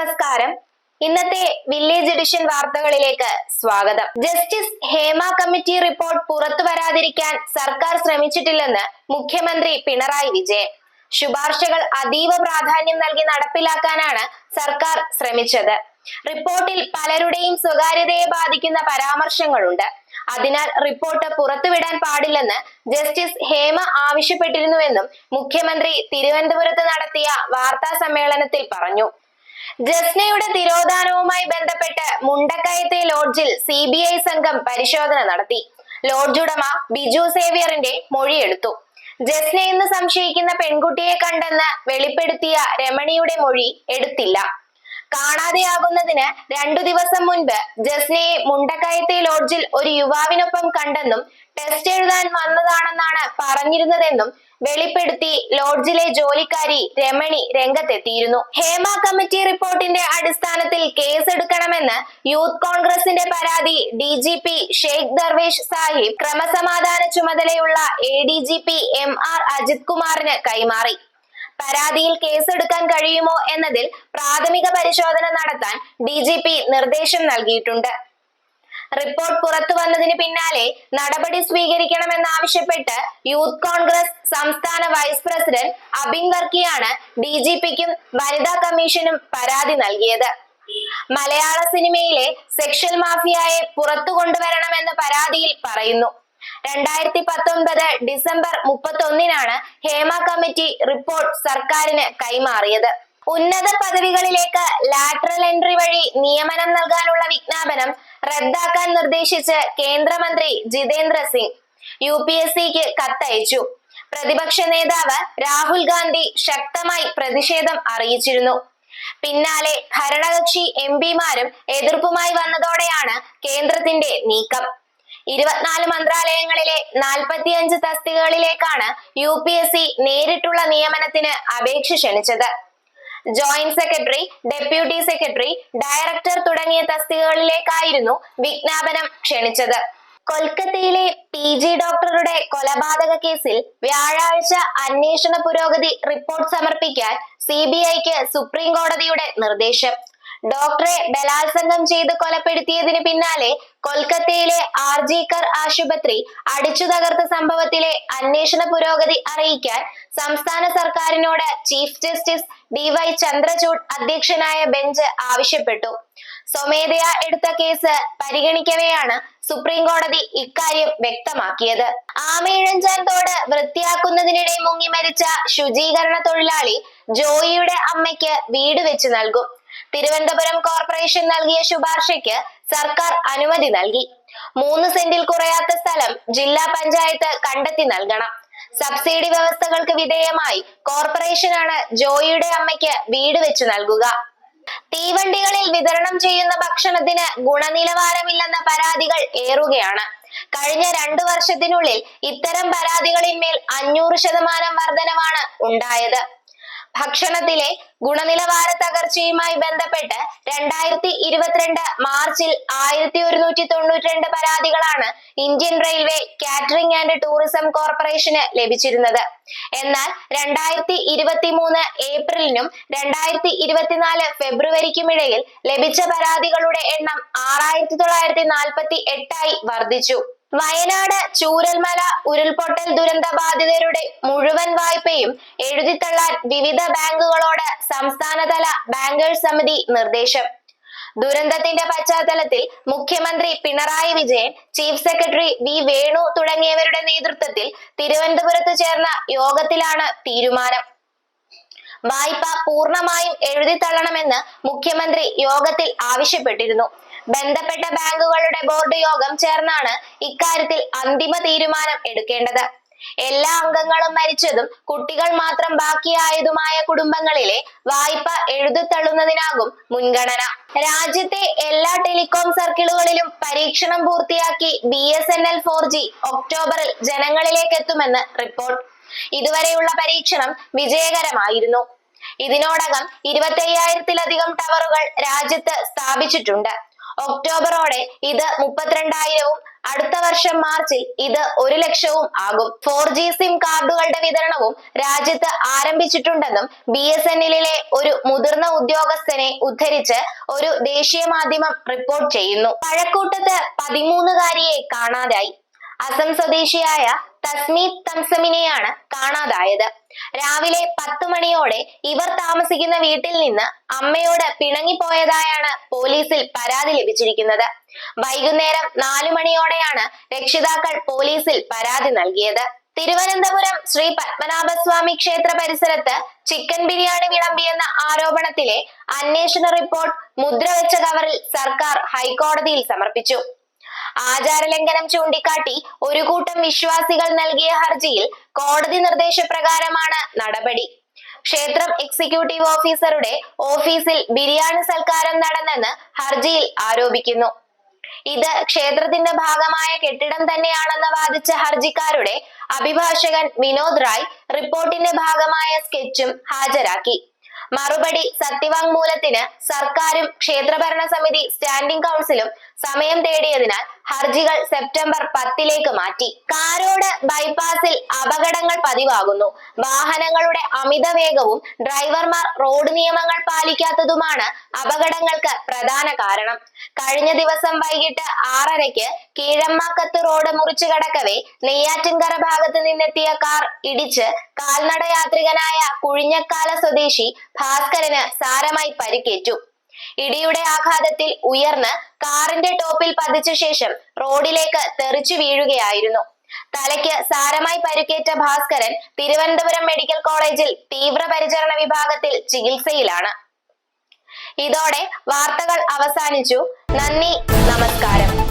നമസ്കാരം. ഇന്നത്തെ village edition വാർത്തകളിലേക്ക് സ്വാഗതം. ജസ്റ്റിസ് ഹേമ കമ്മിറ്റി റിപ്പോർട്ട് പുറത്തു വരാതിരിക്കാൻ സർക്കാർ ശ്രമിച്ചിട്ടില്ലെന്ന് മുഖ്യമന്ത്രി പിണറായി വിജയൻ. ശുപാർശകൾ അതീവ പ്രാധാന്യം നൽകി നടപ്പിലാക്കാനാണ് സർക്കാർ ശ്രമിച്ചത്. റിപ്പോർട്ടിൽ പലരുടെയും സ്വകാര്യതയെ ബാധിക്കുന്ന പരാമർശങ്ങളുണ്ട്. അതിനാൽ റിപ്പോർട്ട് പുറത്തുവിടാൻ പാടില്ലെന്ന് ജസ്റ്റിസ് ഹേമ ആവശ്യപ്പെട്ടിരുന്നുവെന്നും മുഖ്യമന്ത്രി തിരുവനന്തപുരത്ത് നടത്തിയ വാർത്താ സമ്മേളനത്തിൽ പറഞ്ഞു. ജസ്നയുടെ തിരോധാനവുമായി ബന്ധപ്പെട്ട് മുണ്ടക്കയത്തെ ലോഡ്ജിൽ സി ബി ഐ സംഘം പരിശോധന നടത്തി. ലോഡ്ജ് ഉടമ ബിജു സേവ്യറിന്റെ മൊഴിയെടുത്തു. ജസ്ന എന്ന് സംശയിക്കുന്ന പെൺകുട്ടിയെ കണ്ടെന്ന് വെളിപ്പെടുത്തിയ രമണിയുടെ മൊഴി എടുത്തില്ല. കാണാതെയാകുന്നതിന് രണ്ടു ദിവസം മുൻപ് ജസ്നയെ മുണ്ടക്കയത്തെ ലോഡ്ജിൽ ഒരു യുവാവിനൊപ്പം കണ്ടെന്നും ടെസ്റ്റ് എഴുതാൻ വന്നതാണെന്നാണ് പറഞ്ഞിരുന്നതെന്നും വെളിപ്പെടുത്തി ലോഡ്ജിലെ ജോലിക്കാരി രമണി രംഗത്തെത്തിയിരുന്നു. ഹേമ കമ്മിറ്റി റിപ്പോർട്ടിന്റെ അടിസ്ഥാനത്തിൽ കേസെടുക്കണമെന്ന് യൂത്ത് കോൺഗ്രസിന്റെ പരാതി D G P Sheikh Darvesh Saheb ക്രമസമാധാന ചുമതലയുള്ള A D G P M R Ajith കുമാറിന് കൈമാറി. പരാതിയിൽ കേസെടുക്കാൻ കഴിയുമോ എന്നതിൽ പ്രാഥമിക പരിശോധന നടത്താൻ ഡി നിർദ്ദേശം നൽകിയിട്ടുണ്ട്. റിപ്പോർട്ട് പുറത്തു വന്നതിന് പിന്നാലെ നടപടി സ്വീകരിക്കണമെന്നാവശ്യപ്പെട്ട് യൂത്ത് കോൺഗ്രസ് സംസ്ഥാന വൈസ് പ്രസിഡന്റ് അബിൻ വർക്കിയാണ് ഡി ജി പിക്കും വനിതാ കമ്മീഷനും പരാതി നൽകിയത്. മലയാള സിനിമയിലെ സെക്ഷൽ മാഫിയയെ പുറത്തു കൊണ്ടുവരണമെന്ന പരാതിയിൽ പറയുന്നു. രണ്ടായിരത്തി പത്തൊൻപത് ഡിസംബർ മുപ്പത്തി ഒന്നിനാണ് ഹേമ കമ്മിറ്റി റിപ്പോർട്ട് സർക്കാരിന് കൈമാറിയത്. ഉന്നത പദവികളിലേക്ക് ലാറ്ററൽ എൻട്രി വഴി നിയമനം നൽകാനുള്ള വിജ്ഞാപനം റദ്ദാക്കാൻ നിർദ്ദേശിച്ച് കേന്ദ്രമന്ത്രി Jitendra Singh U P S സിക്ക് കത്തയച്ചു. പ്രതിപക്ഷ നേതാവ് രാഹുൽ ഗാന്ധി ശക്തമായി പ്രതിഷേധം അറിയിച്ചിരുന്നു. പിന്നാലെ ഭരണകക്ഷി എം പിമാരും എതിർപ്പുമായി വന്നതോടെയാണ് കേന്ദ്രത്തിന്റെ നീക്കം. ഇരുപത്തിനാല് മന്ത്രാലയങ്ങളിലെ നാൽപ്പത്തിയഞ്ച് തസ്തികകളിലേക്കാണ് യു പി എസ് സി നേരിട്ടുള്ള നിയമനത്തിന് അപേക്ഷ ക്ഷണിച്ചത്. Joint secretary deputy secretary director തുടങ്ങിയ തസ്തികകളിലേക്കായിരുന്നു വിജ്ഞാപനം ക്ഷണിച്ചത്. കൊൽക്കത്തയിലെ പി ജി ഡോക്ടറുടെ കൊലപാതക കേസിൽ വ്യാഴാഴ്ച അന്വേഷണ പുരോഗതി റിപ്പോർട്ട് സമർപ്പിക്കാൻ സി ബി ഐക്ക് സുപ്രീം കോടതിയുടെ നിർദ്ദേശം. ഡോക്ടറെ ബലാത്സംഗം ചെയ്ത് കൊലപ്പെടുത്തിയതിന് പിന്നാലെ കൊൽക്കത്തയിലെ ആർജിക്കർ ആശുപത്രി അടിച്ചു തകർത്ത സംഭവത്തിലെ അന്വേഷണ പുരോഗതി അറിയിക്കാൻ സംസ്ഥാന സർക്കാരിനോട് chief justice D Y Chandrachud അധ്യക്ഷനായ ബെഞ്ച് ആവശ്യപ്പെട്ടു. സ്വമേധയാ എടുത്ത കേസ് പരിഗണിക്കവെയാണ് സുപ്രീം കോടതി ഇക്കാര്യം വ്യക്തമാക്കിയത്. ആമയിഴഞ്ചാൻ തോട് വൃത്തിയാക്കുന്നതിനിടെ മുങ്ങി മരിച്ച ശുചീകരണ തൊഴിലാളി ജോയിയുടെ അമ്മയ്ക്ക് വീട് വെച്ച് നൽകും. തിരുവനന്തപുരം കോർപ്പറേഷൻ നൽകിയ ശുപാർശയ്ക്ക് സർക്കാർ അനുമതി നൽകി. മൂന്ന് സെന്റിൽ കുറയാത്ത സ്ഥലം ജില്ലാ പഞ്ചായത്ത് കണ്ടെത്തി നൽകണം. സബ്സിഡി വ്യവസ്ഥകൾക്ക് വിധേയമായി കോർപ്പറേഷനാണ് ജോയിയുടെ അമ്മയ്ക്ക് വീട് വെച്ച് നൽകുക. തീവണ്ടികളിൽ വിതരണം ചെയ്യുന്ന ഭക്ഷണത്തിന് ഗുണനിലവാരമില്ലെന്ന പരാതികൾ ഏറുകയാണ്. കഴിഞ്ഞ രണ്ടു വർഷത്തിനുള്ളിൽ ഇത്തരം പരാതികളിന്മേൽ അഞ്ഞൂറ് ശതമാനം വർധനവാണ് ഉണ്ടായത്. ഭക്ഷണത്തിലെ ഗുണനിലവാര തകർച്ചയുമായി ബന്ധപ്പെട്ട് രണ്ടായിരത്തി ഇരുപത്തിരണ്ട് മാർച്ചിൽ ആയിരത്തി ഒരുന്നൂറ്റി തൊണ്ണൂറ്റി രണ്ട് പരാതികളാണ് Indian Railway Catering and Tourism corporation ലഭിച്ചിരുന്നത്. എന്നാൽ രണ്ടായിരത്തി ഇരുപത്തി മൂന്ന് ഏപ്രിലിനും രണ്ടായിരത്തി ഇരുപത്തിനാല് ഫെബ്രുവരിക്കുമിടയിൽ ലഭിച്ച പരാതികളുടെ എണ്ണം ആറായിരത്തി തൊള്ളായിരത്തി നാൽപ്പത്തി എട്ടായി വർദ്ധിച്ചു. വയനാട് ചൂരൽമല ഉരുൾപൊട്ടൽ ദുരന്ത ബാധിതരുടെ മുഴുവൻ വായ്പയും എഴുതിത്തള്ളാൻ വിവിധ ബാങ്കുകളോട് സംസ്ഥാനതല ബാങ്കേഴ്സ് സമിതി നിർദ്ദേശം. ദുരന്തത്തിന്റെ പശ്ചാത്തലത്തിൽ മുഖ്യമന്ത്രി Pinarayi Vijayan chief secretary V Venu തുടങ്ങിയവരുടെ നേതൃത്വത്തിൽ തിരുവനന്തപുരത്ത് ചേർന്ന യോഗത്തിലാണ് തീരുമാനം. വായ്പ പൂർണമായും എഴുതിത്തള്ളണമെന്ന് മുഖ്യമന്ത്രി യോഗത്തിൽ ആവശ്യപ്പെട്ടിരുന്നു. ബന്ധപ്പെട്ട ബാങ്കുകളുടെ ബോർഡ് യോഗം ചേർന്നാണ് ഇക്കാര്യത്തിൽ അന്തിമ തീരുമാനം എടുക്കേണ്ടത്. എല്ലാ അംഗങ്ങളും മരിച്ചതും കുട്ടികൾ മാത്രം ബാക്കിയായതുമായ കുടുംബങ്ങളിലെ വായ്പ എഴുതിത്തള്ളുന്നതിനാകും മുൻഗണന. രാജ്യത്തെ എല്ലാ ടെലികോം സർക്കിളുകളിലും പരീക്ഷണം പൂർത്തിയാക്കി B S N L four G ഒക്ടോബറിൽ ജനങ്ങളിലേക്ക് എത്തുമെന്ന് റിപ്പോർട്ട്. ഇതുവരെയുള്ള പരീക്ഷണം വിജയകരമായിരുന്നു. ഇതിനോടകം ഇരുപത്തി അയ്യായിരത്തിലധികം ടവറുകൾ രാജ്യത്ത് സ്ഥാപിച്ചിട്ടുണ്ട്. ഒക്ടോബറോടെ ഇത് മുപ്പത്തിരണ്ടായിരവും അടുത്ത വർഷം മാർച്ചിൽ ഇത് ഒരു ലക്ഷവും ആകും. ഫോർ ജി സിം കാർഡുകളുടെ വിതരണവും രാജ്യത്ത് ആരംഭിച്ചിട്ടുണ്ടെന്നും ബി എസ് എല്ലിലെ ഒരു മുതിർന്ന ഉദ്യോഗസ്ഥനെ ഉദ്ധരിച്ച് ഒരു ദേശീയ മാധ്യമം റിപ്പോർട്ട് ചെയ്യുന്നു. പഴക്കൂട്ടത്ത് പതിമൂന്നുകാരിയെ കാണാതായി. അസം സ്വദേശിയായ തസ്മീത് തംസമിനെയാണ് കാണാതായത്. രാവിലെ പത്തു മണിയോടെ ഇവർ താമസിക്കുന്ന വീട്ടിൽ നിന്ന് അമ്മയോട് പിണങ്ങിപ്പോയതായാണ് പോലീസിൽ പരാതി ലഭിച്ചിരിക്കുന്നത്. വൈകുന്നേരം നാലു മണിയോടെയാണ് രക്ഷിതാക്കൾ പോലീസിൽ പരാതി നൽകിയത്. തിരുവനന്തപുരം ശ്രീ പത്മനാഭസ്വാമി ക്ഷേത്ര പരിസരത്ത് ചിക്കൻ ബിരിയാണി വിളമ്പിയെന്ന ആരോപണത്തിലെ അന്വേഷണ റിപ്പോർട്ട് മുദ്രവെച്ച കവറിൽ സർക്കാർ ഹൈക്കോടതിയിൽ സമർപ്പിച്ചു. ആചാരലംഘനം ചൂണ്ടിക്കാട്ടി ഒരു കൂട്ടം വിശ്വാസികൾ നൽകിയ ഹർജിയിൽ കോടതി നിർദ്ദേശപ്രകാരമാണ് നടപടി. ക്ഷേത്രം എക്സിക്യൂട്ടീവ് ഓഫീസറുടെ ഓഫീസിൽ ബിരിയാണി സൽക്കാരം നടന്നെന്ന് ഹർജിയിൽ ആരോപിക്കുന്നു. ഇത് ക്ഷേത്രത്തിന്റെ ഭാഗമായ കെട്ടിടം തന്നെയാണെന്ന് വാദിച്ച ഹർജിക്കാരുടെ അഭിഭാഷകൻ വിനോദ് റായ് റിപ്പോർട്ടിന്റെ ഭാഗമായ സ്കെച്ചും ഹാജരാക്കി. മറുപടി സത്യവാങ്മൂലത്തിന് സർക്കാരും ക്ഷേത്രഭരണ സമിതി സ്റ്റാൻഡിംഗ് കൗൺസിലും സമയം തേടിയതിനാൽ ഹർജികൾ സെപ്റ്റംബർ പത്തിലേക്ക് മാറ്റി. കാരോട് ബൈപ്പാസിൽ അപകടങ്ങൾ പതിവാകുന്നു. വാഹനങ്ങളുടെ അമിത വേഗവും ഡ്രൈവർമാർ റോഡ് നിയമങ്ങൾ പാലിക്കാത്തതുമാണ് അപകടങ്ങൾക്ക് പ്രധാന കാരണം. കഴിഞ്ഞ ദിവസം വൈകിട്ട് ആറരയ്ക്ക് കീഴമ്മാക്കത്ത് റോഡ് മുറിച്ചു കടക്കവേ നെയ്യാറ്റിൻകര ഭാഗത്ത് നിന്നെത്തിയ കാർ ഇടിച്ച് കാൽനടയാത്രികനായ കുഴിഞ്ഞക്കാല സ്വദേശി ഭാസ്കരന് സാരമായി പരിക്കേറ്റു. ഇടിയുടെ ആഘാതത്തിൽ ഉയർന്ന് കാറിന്റെ ടോപ്പിൽ പതിച്ച ശേഷം റോഡിലേക്ക് തെറിച്ചു വീഴുകയായിരുന്നു. തലയ്ക്ക് സാരമായി പരിക്കേറ്റ ഭാസ്കരൻ തിരുവനന്തപുരം മെഡിക്കൽ കോളേജിൽ തീവ്രപരിചരണ വിഭാഗത്തിൽ ചികിത്സയിലാണ്. ഇതോടെ വാർത്തകൾ അവസാനിച്ചു. നന്ദി നമസ്കാരം.